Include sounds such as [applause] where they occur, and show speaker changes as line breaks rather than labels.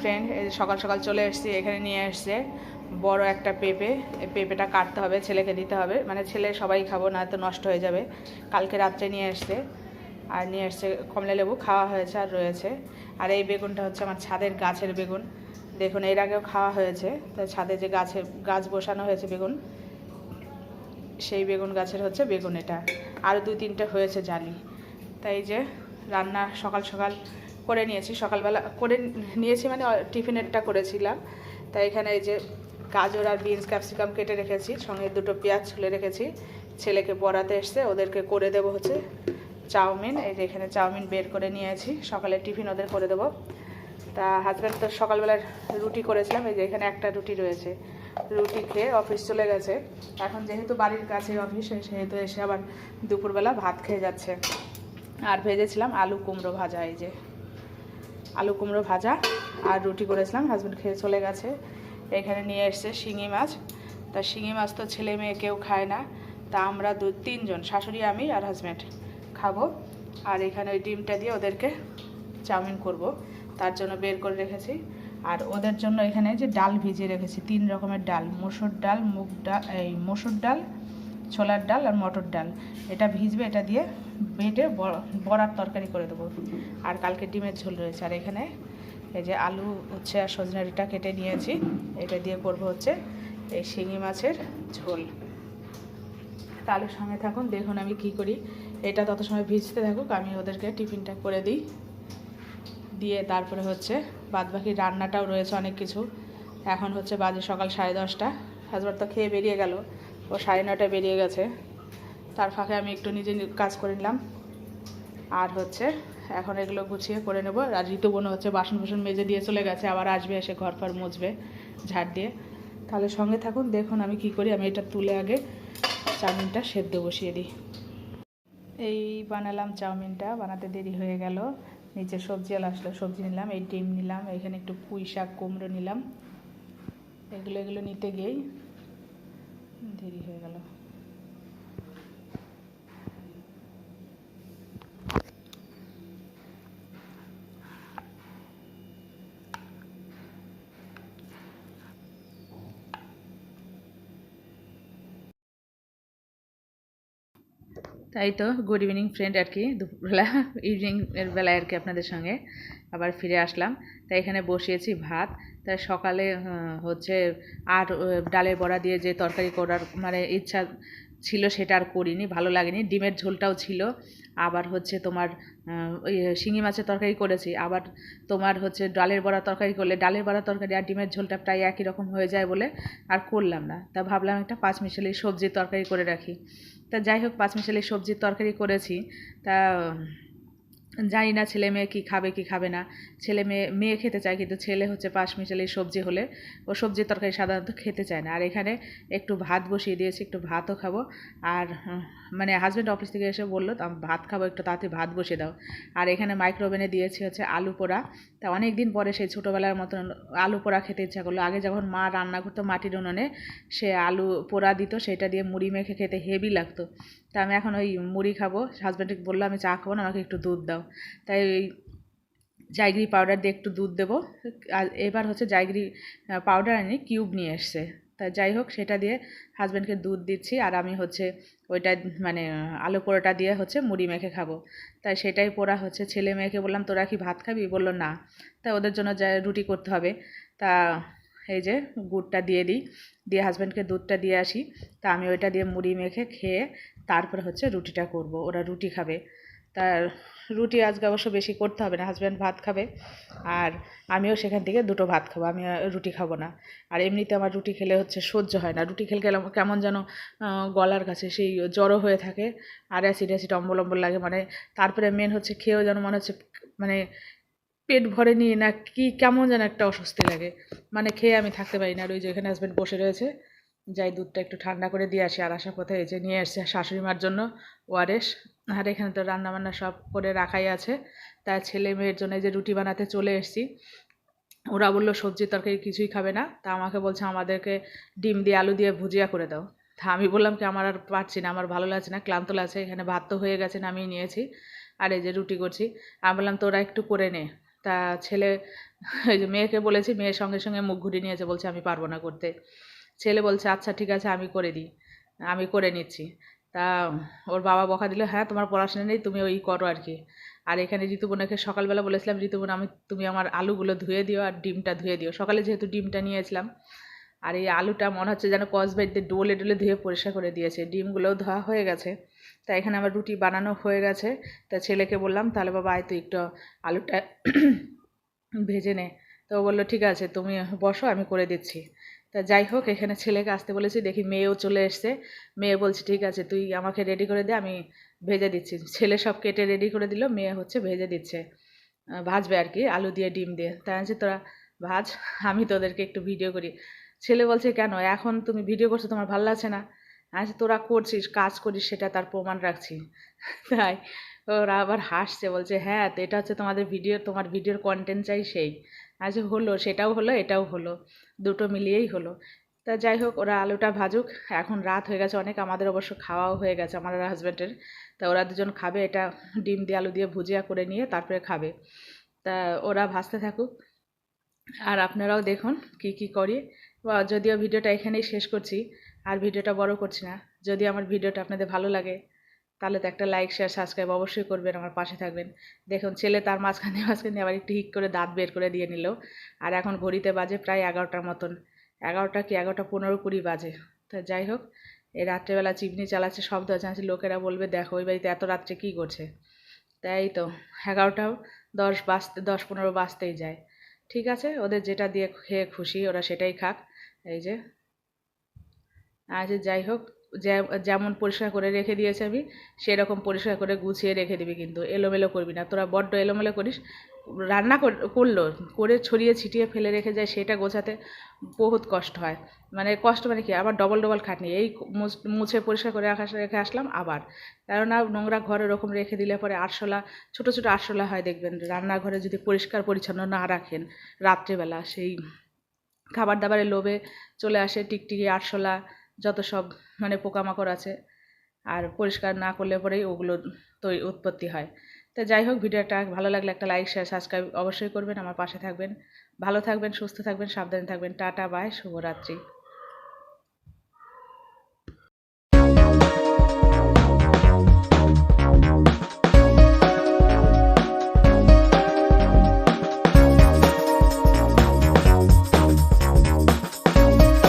Friend এই সকাল সকাল চলে এসেছি, এখানে নিয়ে এসছে। বড় একটা পেঁপে, এই পেঁপেটা কাটতে হবে, ছেলেকে দিতে হবে। মানে ছেলে সবাই খাব, না তো নষ্ট হয়ে যাবে। কালকে রাত্রে নিয়ে এসছে। আর নিয়ে এসছে কমলা লেবু, খাওয়া হয়েছে আর রয়েছে। আর এই বেগুনটা হচ্ছে আমার ছাদের গাছের বেগুন। দেখুন, এর আগেও খাওয়া হয়েছে। তো ছাদে যে গাছে, গাছ বসানো হয়েছে বেগুন, সেই বেগুন গাছের হচ্ছে বেগুন এটা। আরও দুই তিনটে হয়েছে জালি। তাই যে রান্না সকাল সকাল করে নিয়েছি, সকালবেলা করে নিয়েছি মানে টিফিনেরটা করেছিলাম। তাই এখানে এই যে গাজর আর বিনস, ক্যাপসিকাম কেটে রেখেছি, সঙ্গে দুটো পেঁয়াজ ছুলে রেখেছি। ছেলেকে পড়াতে এসছে, ওদেরকে করে দেবো হচ্ছে চাউমিন। এই যে এখানে চাউমিন বের করে নিয়েছি, সকালে টিফিন ওদের করে দেবো। তা হাজব্যান্ড তো সকালবেলার রুটি করেছিলাম, এই যে এখানে একটা রুটি রয়েছে। রুটি খেয়ে অফিস চলে গেছে। এখন যেহেতু বাড়ির কাছে অফিস, সেহেতু এসে আবার দুপুরবেলা ভাত খেয়ে যাচ্ছে। আর ভেজেছিলাম আলু কুমড়ো ভাজা, এই যে। আলু কুমড়ো ভাজা আর রুটি করেছিলাম হাজব্যান্ড খেয়ে চলে গেছে। এখানে নিয়ে এসছে শিঙি মাছ। তা শিঙি মাছ তো ছেলে মেয়ে কেউ খায় না। তা আমরা দু, তিনজন, শাশুড়ি, আমি আর হাজব্যান্ড খাব। আর এখানে ওই ডিমটা দিয়ে ওদেরকে চাউমিন করব। তার জন্য বের করে রেখেছি। আর ওদের জন্য এখানে যে ডাল ভিজিয়ে রেখেছি, তিন রকমের ডাল, মসুর ডাল, মুগ ডাল, এই মসুর ডাল ছোলার ডাল আর মটর ডাল। এটা ভিজবে, এটা দিয়ে বেটে বড়ার তরকারি করে দেবো। আর কালকে ডিমের ঝোল রয়েছে। আর এখানে এই যে আলু, উচ্ছে আর সজনে সজনারিটা কেটে নিয়েছি। এটা দিয়ে করব হচ্ছে এই শিঙি মাছের ঝোল। তাহলে সঙ্গে থাকুন, দেখুন আমি কি করি। এটা তত সময় ভিজতে থাকুক, আমি ওদেরকে টিফিনটা করে দিই। দিয়ে তারপরে হচ্ছে বাদবাকি রান্নাটাও রয়েছে অনেক কিছু। এখন হচ্ছে বাজে সকাল সাড়ে দশটা। হাজবার তো খেয়ে বেরিয়ে গেল। ও সাড়ে নটায় বেরিয়ে গেছে। তার ফাঁকে আমি একটু নিজে কাজ করে নিলাম। আর হচ্ছে, এখন এগুলো গুছিয়ে করে নেব। আর ঋতু বোনও হচ্ছে বাসন বাসন মেজে দিয়ে চলে গেছে, আবার আসবে, এসে ঘর ফর মুছবে, ঝাড় দিয়ে। তাহলে সঙ্গে থাকুন, দেখুন আমি কি করি। আমি এটা তুলে আগে চাউমিনটা সেদ্ধ বসিয়ে দিই। এই বানালাম চাউমিনটা, বানাতে দেরি হয়ে গেল। নিচে সবজি আলা আসলো, সবজি নিলাম, এই ডিম নিলাম এখানে একটু পুঁই শাক কুমড়ো নিলাম। এগুলো এগুলো নিতে গিয়েই দেরি হয়ে গেল। তাই তো গুড ইভিনিং ফ্রেন্ড আর কি দুপুরবেলা ইভিনিং এর বেলায় আর কি আপনাদের সঙ্গে আবার ফিরে আসলাম। তাই এখানে বসিয়েছি ভাত তাই সকালে হচ্ছে আর ডালের বড়া দিয়ে যে তরকারি করার মানে ইচ্ছা ছিল সেটা আর করিনি, ভালো লাগেনি। ডিমের ঝোলটাও ছিল আবার হচ্ছে তোমার ওই শিঙি মাছের তরকারি করেছি। আবার তোমার হচ্ছে ডালের বড়া তরকারি করলে, ডালের বড়া তরকারি আর ডিমের ঝোলটা প্রায় একই রকম হয়ে যায় বলে আর করলাম না। তা ভাবলাম একটা পাঁচ মিশালি সবজির তরকারি করে রাখি। তা যাই হোক, পাঁচ মিশালি সবজির তরকারি করেছি। তা জানি না ছেলে মেয়ে কী খাবে, কি খাবে না। ছেলে মেয়ে মেয়ে খেতে চায় কিন্তু ছেলে হচ্ছে পাঁচমিশালি সবজি হলে। ও সবজির তরকারি সাধারণত খেতে চায় না। আর এখানে একটু ভাত বসিয়ে দিয়েছি, একটু ভাতও খাব। আর মানে হাজব্যান্ড অফিস থেকে এসে বলল, তো ভাত খাব, একটু তাড়াতাড়ি ভাত বসিয়ে দাও। আর এখানে মাইক্রোওভেনে দিয়েছি হচ্ছে আলু পোড়া। তা অনেক দিন পরে সেই ছোটোবেলার মতন আলু পোড়া খেতে ইচ্ছা করল। আগে যখন মা রান্না করতো মাটির উনুনে, সে আলু পোড়া দিত, সেটা দিয়ে মুড়ি মেখে খেতে হেভি লাগতো। তা আমি এখন ওই মুড়ি খাব। হাজব্যান্ডকে বলল আমি চা খাব না, আমাকে একটু দুধ দাও। তাই ওই জাইগরি পাউডার দিয়ে একটু দুধ দেবো। আর এবার হচ্ছে জাইগরি পাউডার আনি কিউব নিয়ে এসছে। তা যাই হোক, সেটা দিয়ে হাজব্যান্ডকে দুধ দিচ্ছি, আর আমি হচ্ছে ওইটা মানে আলু পোড়াটা দিয়ে হচ্ছে মুড়ি মেখে খাব। তাই সেটাই পোড়া হচ্ছে। ছেলে মেয়েকে বললাম, তোরা কি ভাত খাবি? বলল, না। তা ওদের জন্য যা রুটি করতে হবে। তা এই যে গুড়টা দিয়ে দিই, দিয়ে হাজব্যান্ডকে দুধটা দিয়ে আসি। তা আমি ওইটা দিয়ে মুড়ি মেখে খেয়ে তারপরে হচ্ছে রুটিটা করব। ওরা রুটি খাবে। তার রুটি আজকে অবশ্য বেশি করতে হবে না হাজব্যান্ড ভাত খাবে। আর আমিও সেখান থেকে দুটো ভাত খাব, আমি রুটি খাব না। আর এমনিতে আমার রুটি খেলে হচ্ছে সহ্য হয় না। রুটি খেলে কেমন যেন গলার কাছে সেই জড়ো হয়ে থাকে। আর অ্যাসিড অ্যাসিড অম্বল অম্বল লাগে। মানে তারপরে মেন হচ্ছে খেয়েও যেন মনে হচ্ছে মানে পেট ভরে নিয়ে না কি, কেমন যেন একটা অস্বস্তি লাগে। মানে খেয়ে আমি থাকতে পারি না। আর ওই যে এখানে হাজব্যান্ড বসে রয়েছে, যাই দুধটা একটু ঠান্ডা করে দিয়ে আসি। আর আসার পথে এই যে নিয়ে এসছে শাশুড়ি মার জন্য ওয়ারেস। আর এখানে তো রান্না বান্না সব করে রাখাই আছে। তাই ছেলে মেয়ের জন্য যে রুটি বানাতে চলে এসেছি। ওরা বলল, সবজি তরকারি কিছুই খাবে না। তা আমাকে বলছে, আমাদেরকে ডিম দিয়ে আলু দিয়ে ভুজিয়া করে দাও। তা আমি বললাম কি, আমার আর পারছি না, আমার ভালো লাগছে না, ক্লান্ত লাগছে। এখানে ভাত তো হয়ে গেছে না নামিয়ে নিয়েছি। আর এই যে রুটি করছি। আমি বললাম, তোরা একটু করে নে। তা ছেলে যে মেয়েকে বলেছি, মেয়ের সঙ্গে সঙ্গে মুখ ঘুরিয়ে নিয়েছে, বলছে আমি পারব না করতে। ছেলে বলছে আচ্ছা ঠিক আছে, আমি করে দিই, আমি করে নিচ্ছি। তা ওর বাবা বকা দিল হ্যাঁ তোমার পড়াশোনা নেই, তুমি ওই করো আর কি। আর এখানে ঋতুপর্ণাকে সকালবেলা বলেছিলাম, ঋতুপর্ণা, আমি, তুমি আমার আলুগুলো ধুয়ে দিও আর ডিমটা ধুয়ে দিও। সকালে যেহেতু ডিমটা নিয়েছিলাম আর এই আলুটা মনে হচ্ছে যেন কসবাইতে ডোলে ডোলে ধুয়ে পরিষ্কার করে দিয়েছে। ডিমগুলোও ধোয়া হয়ে গেছে। তা এখানে আমার রুটি বানানো হয়ে গেছে। তা ছেলেকে বললাম, তাহলে বাবা, আয় তুই একটু আলুটা [clears throat] ভেজে নে। তো বলল, ঠিক আছে, তুমি বসো, আমি করে দিচ্ছি। তা যাই হোক, এখানে ছেলেকে আসতে বলেছি, দেখি মেয়েও চলে এসছে। মেয়ে বলছে, ঠিক আছে, তুই আমাকে রেডি করে দে, আমি ভেজে দিচ্ছি। ছেলে সব কেটে রেডি করে দিল, মেয়ে হচ্ছে ভেজে দিচ্ছে। ভাজবে আর কি, আলু দিয়ে, ডিম দিয়ে। তাই আছে তোরা ভাজ, আমি তোদেরকে একটু ভিডিও করি। ছেলে বলছে, কেন? এখন তুমি ভিডিও করছ, তোমার ভালো লাগছে না? আচ্ছা তোরা করছিস, কাজ করিস, সেটা তার প্রমাণ রাখছি। [laughs] তাই ওরা আবার হাসছে, বলছে হ্যাঁ তো এটা হচ্ছে তোমাদের ভিডিও তোমার ভিডিওর কন্টেন্ট চাই সেই। আচ্ছা হলো, সেটাও হলো, এটাও হলো, দুটো মিলিয়েই হলো। তা যাই হোক, ওরা আলুটা ভাজুক। এখন রাত হয়ে গেছে অনেক, আমাদের অবশ্য খাওয়াও হয়ে গেছে আমার হাজব্যান্ডের তা ওরা দুজন খাবে, এটা ডিম দিয়ে আলু দিয়ে ভুজিয়া করে নিয়ে তারপরে খাবে। তা ওরা ভাজতে থাকুক। আর আপনারাও দেখুন কি কি করি। যদিও ভিডিওটা এখানেই শেষ করছি, আর ভিডিওটা বড় করছি না। যদি আমার ভিডিওটা আপনাদের ভালো লাগে, তাহলে তো একটা লাইক শেয়ার সাবস্ক্রাইব অবশ্যই করবেন, আমার পাশে থাকবেন। দেখুন, ছেলে তার মাঝখানে [laughs] মাঝখানে আবার একটু হিক করে দাঁত বের করে দিয়ে নিল, আর এখন ঘড়িতে বাজে প্রায় এগারোটার মতন। এগারোটা কি এগারোটা পনেরো কুড়ি বাজে। তা যাই হোক, এই রাত্রেবেলা চিমনি চালাচ্ছে শব্দ আছে, লোকেরা বলবে, দেখো ওই বাড়িতে এত রাত্রে কী করছে? তাই তো, এগারোটাও দশ বাজতে, দশ পনেরো বাজতেই যায়। ঠিক আছে? ওদের যেটা দিয়ে খেয়ে খুশি, ওরা সেটাই খাক। এই যে। আর যাই হোক যেমন পরিষ্কার করে রেখে দিয়েছে আমি, সেরকম পরিষ্কার করে গুছিয়ে রেখে দিবি কিন্তু। এলোমেলো করবি না। তোরা বড্ড এলোমেলো করিস। রান্না কর- করল, করে ছড়িয়ে ছিটিয়ে ফেলে রেখে যায়, সেটা গোছাতে বহুত কষ্ট হয়। মানে কষ্ট মানে কি? আবার ডবল ডবল খাটনি। এই মুছ- মুছে পরিষ্কার করে রাখা রেখে আসলাম আবার। কেননা নোংরা ঘরে ওরকম রেখে দিলে পরে আরশোলা, ছোটো ছোটো আরশোলা হয় দেখবেন, রান্নাঘরে যদি পরিষ্কার পরিচ্ছন্ন না রাখেন রাত্রেবেলা, সেই খাবার দাবারের লোভে চলে আসে টিকটিকি, আরশোলা, যত সব মানে পোকামাকড় আছে। আর পরিষ্কার না করলে পরেই ওগুলো তৈরি উৎপত্তি হয়। তো যাই হোক ভিডিওটা ভালো লাগলে একটা লাইক শেয়ার সাবস্ক্রাইব অবশ্যই করবেন। আমার পাশে থাকবেন। ভালো থাকবেন, সুস্থ থাকবেন, সাবধানে থাকবেন। টাটা বাই শুভরাত্রি।